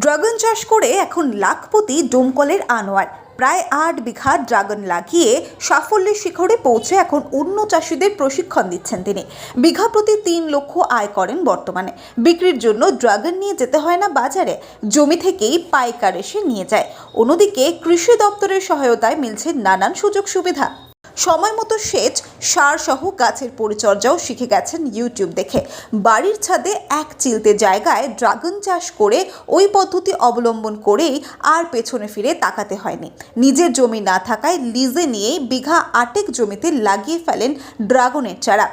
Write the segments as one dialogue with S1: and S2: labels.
S1: Dragon চাষ করে এখন লাখপতি ডোমকলের আনোয়ার। প্রায় আট বিঘা ড্রাগন লাগিয়ে সাফল্যের শিখরে পৌঁছে এখন অন্য চাষিদের প্রশিক্ষণ দিচ্ছেন তিনি। বিঘা প্রতি তিন লক্ষ আয় করেন বর্তমানে। বিক্রির জন্য ড্রাগন নিয়ে যেতে হয় না বাজারে, জমি থেকেই পাইকার এসে নিয়ে যায়। অন্যদিকে কৃষি দপ্তরের সহায়তায় মিলছে নানান সুযোগ সুবিধা। সময় মতো সেচ, সার সহ গাছের পরিচর্যাও শিখে গেছেন ইউটিউব দেখে। বাড়ির ছাদে এক চিলতে জায়গায় ড্রাগন চাষ করে ওই পদ্ধতি অবলম্বন করেই আর পেছনে ফিরে তাকাতে হয়নি। নিজের জমি না থাকায় লিজে নিয়েই বিঘা আটেক জমিতে লাগিয়ে ফেলেন ড্রাগনের চারা।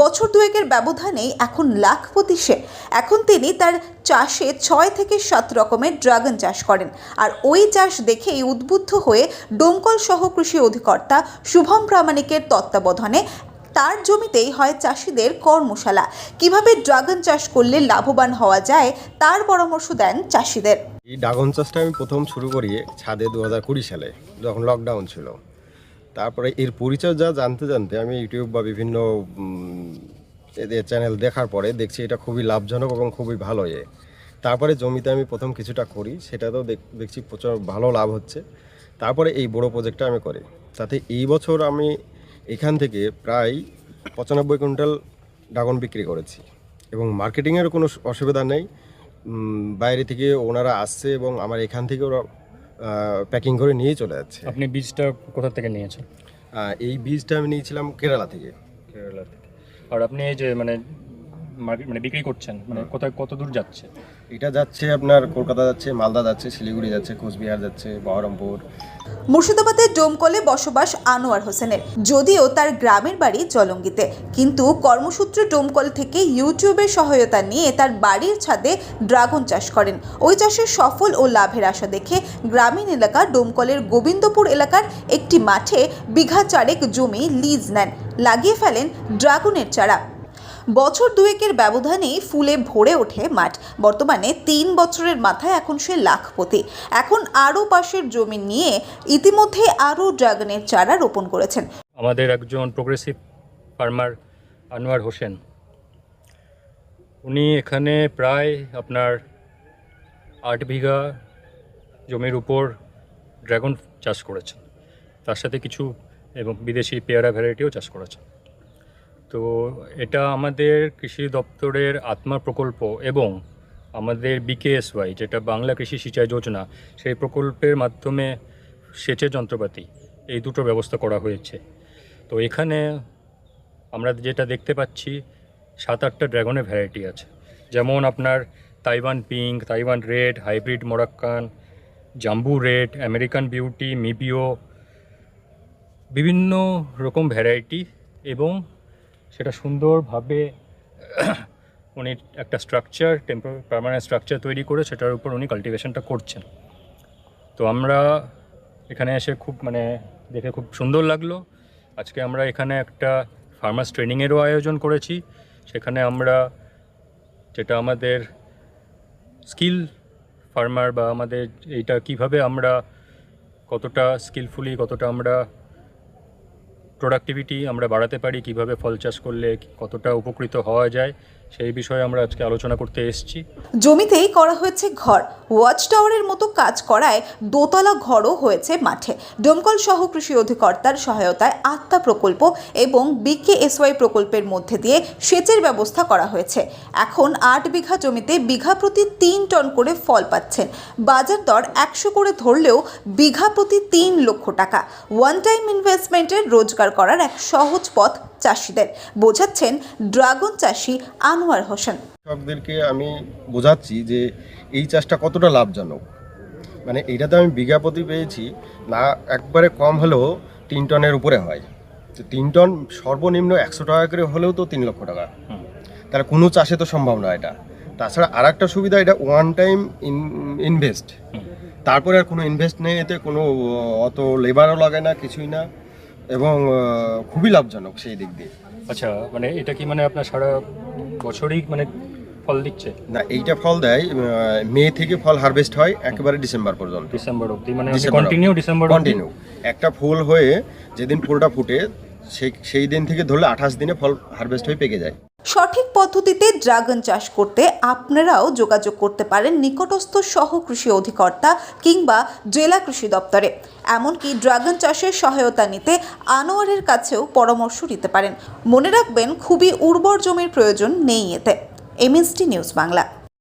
S1: বছর দুয়েকের ব্যবধানেই এখন লাখপতি সে এখন তিনি তার চাষে ছয় থেকে সাত রকমের ড্রাগন চাষ করেন। আর ওই চাষ দেখেই উদ্বুদ্ধ হয়ে ডোমকল সহ কৃষি অধিকর্তা শুভম প্রামাণিকের তত্ত্বাবধানে তার জমিতেই হয় চাষিদের কর্মশালা। কীভাবে ড্রাগন চাষ করলে লাভবান হওয়া যায় তার পরামর্শ দেন চাষিদের।
S2: এই ড্রাগন চাষটা আমি প্রথম শুরু করি ছাদে দু হাজার কুড়ি সালে, যখন লকডাউন ছিল। তারপরে এর পরিচর্যা জানতে জানতে আমি ইউটিউব বা বিভিন্ন এদের চ্যানেল দেখার পরে দেখছি এটা খুবই লাভজনক এবং খুবই ভালো এ। তারপরে জমিতে আমি প্রথম কিছুটা করি সেটাতেও দেখ- দেখছি প্রচুর ভালো লাভ হচ্ছে। তারপরে এই বড় প্রজেক্টটা আমি করি। তাতে এই বছর আমি এখান থেকে প্রায় পঁচানব্বই কুইন্টাল ড্রাগন বিক্রি করেছি। এবং মার্কেটিংয়ের কোনো অসুবিধা নেই। বাইরে থেকে ওনারা আসছে এবং আমার এখান থেকে ওরা প্যাকিং করে নিয়ে চলে যাচ্ছে।
S3: আপনি বীজটা কোথা থেকে নিয়েছেন?
S2: এই বীজটা আমি নিয়েছিলাম কেরালা থেকে।
S3: আর আপনি এই যে মানে মানে বিক্রি করছেন মানে কোথায় কত দূর যাচ্ছে?
S2: এটা যাচ্ছে আপনার কলকাতা যাচ্ছে মালদা যাচ্ছে শিলিগুড়ি যাচ্ছে কোচবিহার যাচ্ছে বহরমপুর।
S1: মুর্শিদাবাদের ডোমকলে বসবাস আনোয়ার হোসেনের যদিও তার গ্রামের বাড়ি জলঙ্গিতে। কিন্তু কর্মসূত্রে ডোমকল থেকে ইউটিউবের সহায়তা নিয়ে তার বাড়ির ছাদে ড্রাগন চাষ করেন। ওই চাষের সফল ও লাভের আশা দেখে গ্রামীণ এলাকা ডোমকলের গোবিন্দপুর এলাকার একটি মাঠে বিঘা চারেক জমি লিজ নেন লাগিয়ে ফেলেন ড্রাগনের চারা। বছর দুয়েকের ব্যবধানেই ফুলে ভরে ওঠে মাঠ। বর্তমানে তিন বছরের মাথায় এখন সে লাখপতি। এখন আরও পাশের জমি নিয়ে ইতিমধ্যে আরও ড্রাগনের চারা রোপণ করেছেন।
S3: আমাদের একজন প্রোগ্রেসিভ ফার্মার আনোয়ার হোসেন। উনি এখানে প্রায় আপনার আট বিঘা জমির উপর ড্রাগন চাষ করেছেন। তার সাথে কিছু এবং বিদেশি পেয়ারা ভ্যারাইটিও চাষ করেছেন। তো এটা আমাদের কৃষি দপ্তরের আত্মা প্রকল্প এবং আমাদের বিকেএসওয়াই যেটা বাংলা কৃষি সিঁচাই যোজনা, সেই প্রকল্পের মাধ্যমে সেচের যন্ত্রপাতি, এই দুটো ব্যবস্থা করা হয়েছে। তো এখানে আমরা যেটা দেখতে পাচ্ছি সাত আটটা ড্রাগনের ভ্যারাইটি আছে। যেমন আপনার Taiwan pink Taiwan red hybrid Moroccan জাম্বু রেড আমেরিকান বিউটি মিবিও বিভিন্ন রকম ভ্যারাইটি এবং সেটা সুন্দরভাবে উনি একটা স্ট্রাকচার টেম্পোর পার্মানেন্ট স্ট্রাকচার তৈরি করে সেটার উপর উনি কাল্টিভেশনটা করছেন। তো আমরা এখানে এসে খুব মানে দেখে খুব সুন্দর লাগল। আজকে আমরা এখানে একটা ফার্মার্স ট্রেনিংয়েরও আয়োজন করেছি। সেখানে আমরা যেটা আমাদের স্কিল ফার্মার বা আমাদের এইটা কীভাবে আমরা কতটা স্কিলফুলি কতটা আমরা প্রোডাক্টিভিটি আমরা বাড়াতে পারি কীভাবে ফল চাষ করলে কতটা উপকৃত হওয়া যায় সেই বিষয়ে আমরা আজকে আলোচনা করতে এসেছি।
S1: জমিতেই করা হয়েছে ঘর। ওয়াচ টাওয়ারের মতো কাজ করায় দোতলা ঘরও হয়েছে মাঠে। ডোমকল সহ কৃষি অধিকর্তার সহায়তায় আত্মা প্রকল্প এবং বিকেএসওয়াই প্রকল্পের মধ্যে দিয়ে সেচের ব্যবস্থা করা হয়েছে। এখন আট বিঘা জমিতে বিঘা প্রতি তিন টন করে ফল পাচ্ছেন। বাজার দর একশো করে ধরলেও বিঘা প্রতি তিন লক্ষ টাকা। ওয়ান টাইম ইনভেস্টমেন্টের রোজগার করার এক সহজ পথ চাষিদের। বোঝাচ্ছেন ড্রাগন চাষি আনোয়ার হোসেন।
S2: কৃষকদেরকে আমি বোঝাচ্ছি যে এই চাষটা কতটা লাভজনক। মানে এটা তো আমি বিঘা পেয়েছি না একবারে কম হলেও তিন টনের উপরে হয়। তো তিন টন সর্বনিম্ন একশো টাকা করে হলেও তো তিন লক্ষ টাকা। তাহলে কোনো চাষে তো সম্ভব নয় এটা। তাছাড়া আর একটা সুবিধা এটা ওয়ান টাইম ইনভেস্ট তারপরে আর কোনো ইনভেস্ট নেই এতে কোনো অত লেবারও লাগে না কিছুই না। এবং খুবই লাভজনক সেই দিক দিয়ে।
S3: আচ্ছা মানে এটা কি মানে আপনার সারা বছরই মানে ফল দিচ্ছে?
S2: না এইটা ফল দেয় মে থেকে ফল হারভেস্ট হয় একেবারে ডিসেম্বর পর্যন্ত।
S3: ডিসেম্বর অবধি মানে
S2: ডিসেম্বর
S3: কন্টিনিউ ডিসেম্বর
S2: কন্টিনিউ একটা ফুল হয়ে যেদিন ফুলটা ফুটে সেই সেই দিন থেকে ধরলে আঠাশ দিনে ফল হারভেস্ট হয়ে পেকে যায়।
S1: সঠিক পদ্ধতিতে ড্রাগন চাষ করতে আপনারাও যোগাযোগ করতে পারেন নিকটস্থ সহ কৃষি অধিকর্তা কিংবা জেলা কৃষি দপ্তরে। এমনকি ড্রাগন চাষের সহায়তা নিতে আনোয়ারের কাছেও পরামর্শ নিতে পারেন। মনে রাখবেন, খুবই উর্বর জমির প্রয়োজন নেই এতে। MST news Bangla.